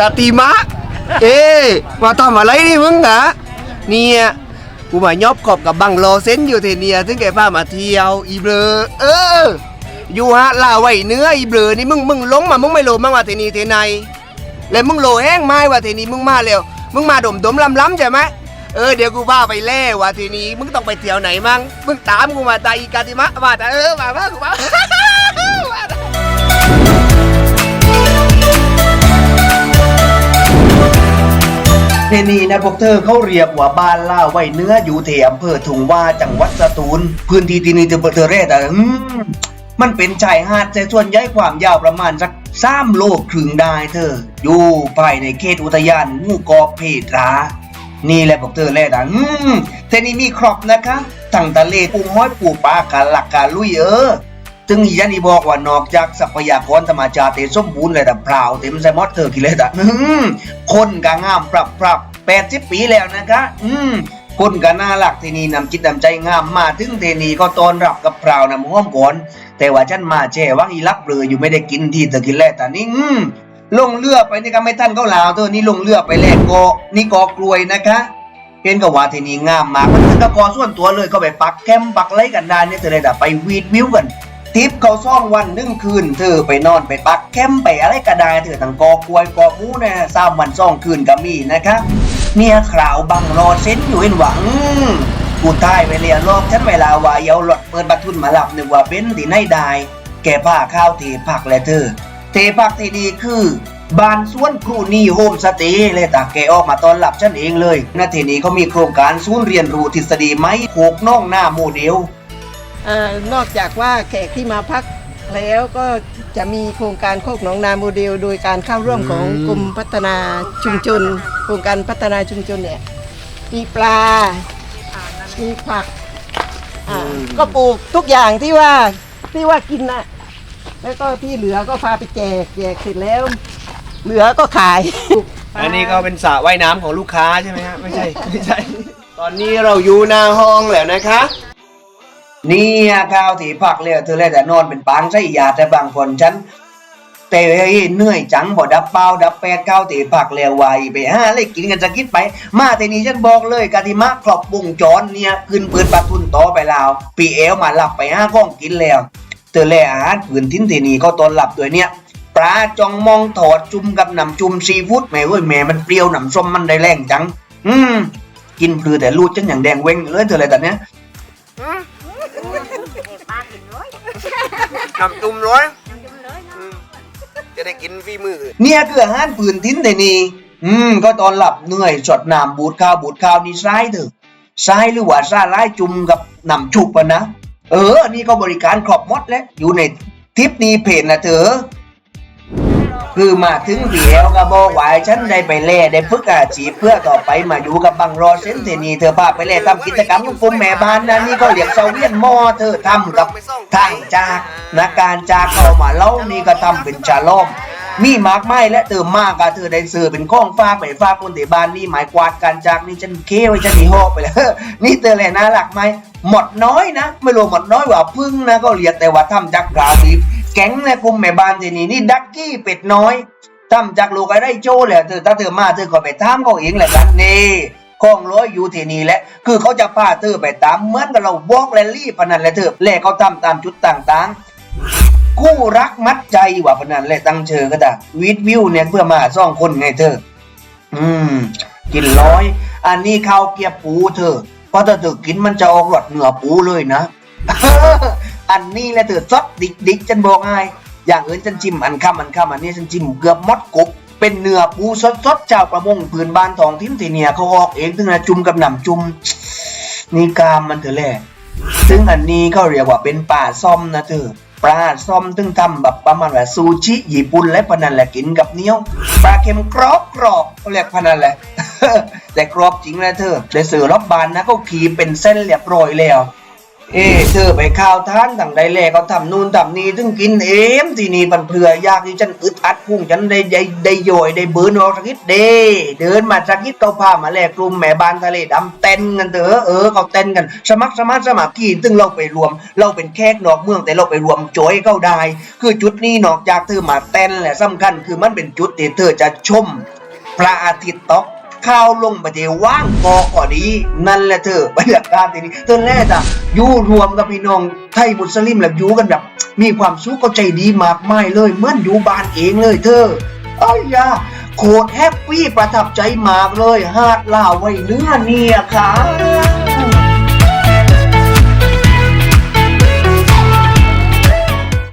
กาติมะ เอ๊ะมาทำอะไรนี่มึงนะเนี่ยกูมายอบขอบกับบังรอเซนอยู่เทเนียถึงแกพามาเที่ยวอีเบลอเอออยู่ฮะลาไว้เนื้ออีเบลอนี่มึงมึงลงมามึงไม่โลมั่งว่าเทนีเทไนแล้วมึงโลแห้งไม้ว่าเทนีมึงมาแล้วมึงมาดมดมลำล้ำใช่ไหมเออเดี๋ยวกูพาไปแล่ว่าทีนี้มึงต้องไปเที่ยวไหนมั่งมึงตามกูมาตาอีกาติมะมาแต่เออมามากูมา เทนีนะพวกเธอเขาเรียกว่าบ้านล่าไว้เนื้ออยู่ที่อำเภอถุงว่าจังหวัดสตูล พื้นที่ที่นี่เธอเธอเรศอะมมันเป็นชายหาดแต่ส่วนใหญ่ความยาวประมาณสักสามโลครึ่งได้เธอ อยู่ภายในเขตอุทยานหมู่เกาะเพตรานี่แหละพวกเธอแล่ด่ะอืมเทนี่มีครบนะคะทั้งทะเลปูห้อยปูปลากาหลักกาลุยเออ ซึ่งยันนีบอกว่านอกจากทรัพยากรธรรมชาติสมบูรณ์เลยแต่เปล่าเต็มใส่มอดเธอกี่เลยแต่อืมคนก็งามปรับปรับแปดสิบปีแล้วนะคะ อืมคนก็น่ารักทีนี่นำจิตนำใจงามมาถึงเทนีก็ต้อนรับกับเปล่านำห้อมก่อนแต่ว่าฉันมาแช่ว่างอีลักเบลออยู่ไม่ได้กินที่เธอกินแล้วแต่นี่อืมลงเรือไปนี่ก็ไม่ทันเขาลาวเธอนี่ลงเรือไปแลกกาะนี่กาะกลวยนะคะเห็นกับว่าที่นี่งามมากมันถึงกับกอส่วนตัวเลยก็ไปปักแคมป์ปักไรกันได้เนี่ยเธอเลยแต่ไปวีดวิวกัน ทิปเขาซ่องวันนึ่งคืน เธอไปนอนไปปักแคมไปอะไรก็ได้เธอทั้งกอกวยกอมูนะสามวันซ่องคืนก็มีนะคะเนี่ยคราวบังรอเส้นอยู่เห็นหวังกูตายไปเรียนรอบฉันเวลาว่าเยาหลดเปิดบัตรทุนมาหลับหนึกว่าเบ้นที่ไหนได้แกผ้าข้าวเทผักและเธอ เทผักที่ดีคือบานสวนครูนี่โฮมสเตย์เลยตาแกออกมาตอนหลับฉันเองเลยนาทีนี้เขามีโครงการศูนย์เรียนรู้ทฤษฎีไม้โขกน่องหน้าโมเดล อ่านอกจากว่าแขกที่มาพักแล้วก็จะมีโครงการโคกหนองนาโมเดล โดยการเข้าร่วมของกรมพัฒนาชุมชน โครงการพัฒนาชุมชนเนี่ยมีปลา มีผักอ่าก็ปลูกทุกอย่างที่ว่าที่ว่ากินนะแล้วก็ที่เหลือก็พาไปแจกแจกเสร็จแล้ว เหลือก็ขาย อันนี้ก็เป็นสระว่ายน้ำของลูกค้าใช่ไหมฮะไม่ใช่ไม่ใช่ ตอนนี้เราอยู่หน้าห้องแล้วนะคะ เนี่ยข้าวที่พักเลยเธอเลยแต่นอนเป็นปางไส้ยาแต่บางคนฉันแต่เหนื่อยจังบ่ดับเป้าดับแปดข้าวที่พักแล้วไวไปห้าเลยกินกันจะกินไป มาแต่นี้ฉันบอกเลยกะทิมะครอบวงจรเนี่ยขึ้นปืนปัดทุนต่อไปแล้วปีเอลมาหลับไปห้าข้องกินแล้วเธอแลอาหารผืนทิ้นทีนีก็ตอนหลับด้วยเนี่ยปลาจองมองถอดจุ่มกับหนำจุ่มซีฟู้ดแม่เว้ยแม่มันเปรี้ยวหนำส้มมันได้แรงจัง อืมกินพลือแต่รูดจังอย่างแดงเว้งเลยเธออะไรแต่เนี้ย น้ำจุ่มร้อยอืมจะได้กินฝีมือ เนี่ยคืออาหารผืนทิ้นทีนีอืม ก็ตอนหลับเหนื่อยจดน้ำบูดข้าวบูดข้าวนี่ซ้ายเถอะซ้ายหรือว่าซ้ายไล่จุ่มกับหนำชุบอะนะ เออ นี่ก็บริการครอบหมดแล้ว อยู่ในทริปนี้เพจนะเธอ คือมาถึงเดียวก็บอกว่าให้ฉันได้ไปเล่ได้ฝึกอาชีพเพื่อต่อไปมาอยู่กับบังรอเซนเทนีเธอพาไปเล่ทำกิจกรรมของกลุ่มแม่บ้านนะนี่ก็เรียกเซเวียนมอเธอทำกับทางจากนะการจากเข้ามาเล่านี่ก็ทำเป็นชาลอมมีมากไม้และเติมมากอะเธอได้ซื้อเป็นข้องฟ้ากไปฟ้ากคนที่บ้านนี่หมายกวาดการจากนี่ฉันเคไว้ฉันมีหอบไปแล้วนี่เธอแหละน่ารักไหมหมดน้อยนะ ไม่รู้หมดน้อยว่าพึ่งนะก็เรียกแต่ว่าทำจากกราวดี แก๊งในกลุ่มแม่บ้านที่นี่นี่ดักกี้เป็ดน้อยทำจากลูกไอ้ไรโจ้แหละเธอถ้าเธอมาเธอก็ไปตามเขาเองแหละกันนี่ข้องร้อยอยู่ที่นี่แหละ คือเขาจะพาเธอไปตามเหมือนกับเราวอกแลลี่พนันแหละเธอแหละเขาทำตามจุดต่างๆคู่รักมัดใจว่าพนันแหละตั้งเชอก็ได้วีดวิวเนี่ยเพื่อมาซ่องคนไงเธอ อืม กินร้อย อันนี้ข้าวเกรียบปูเธอเพราะถ้าเธอกินมันจะออกรสเหนือปูเลยนะ อันนี้แหละเธอซดดิกดิกๆฉันบอกให้อย่างอื่นฉันจิ้มอันคำอันคำอันนี้ฉันจิ้มเกือบมดกบเป็นเนื้อปูสดสดๆเจ้าประมงพื้นบ้านทองทิ้นทีเนี่ยเขาออกเองถึงนะจุ่มกับหนำจุ่มนี่กามมันเถอะแหละซึ่งอันนี้เขาเรียกว่าเป็นปลาซ่อมนะเธอปลาซ่อมถึงทำแบบประมาณว่าซูชิญี่ปุ่นและพนันแหละกินกับเนี้ยวปลาเค็มกรอบกรอบเขาเรียกพนันแหละแต่กรอบจริงนะเธอได้สื่อรอบบานนะก็ขีเป็นเส้นเรียบร้อยแล้ว เอ้เธอไปข้าวท่านต่างใดแลก็ทำนู่นทำนี่ถึงกินเอ็มที่นี่มันเผื่อยากที่ฉันอึดอัดพุ่งฉันได้ได้ได้โยยได้เบิร์นออกสักนิดเดเดินมาสักนิดเขาพามาแลกกลุ่มแม่บ้านทะเลดำเต้นกันเถอะเออเขาเต้นกัน สมัครสมัครสมัครกี่ซึ่งเราไปรวม เราเป็นแขกนอกเมืองแต่เราไปรวมโจยเข้าได้ คือจุดนี้นอกจากเธอมาเต้นแหละสำคัญคือมันเป็นจุดที่เธอจะชมพระอาทิตย์ตก ข้าวลงมาเดี๋ยวว่างกอก่อนดีนั่นแหละเธอบรรยากาศที่นี้เธอแรกอะอยู่รวมกับพี่น้องไทยมุสลิมแล้วอยู่กันแบบ มีความสุขก็ใจดีมากมายเลยเหมือนอยู่บ้านเองเลยเธอเอ้ยยาโคตรแฮปปี้ประทับใจมากเลย ฮาดลาไว้เนื้อเนี่ยค่ะ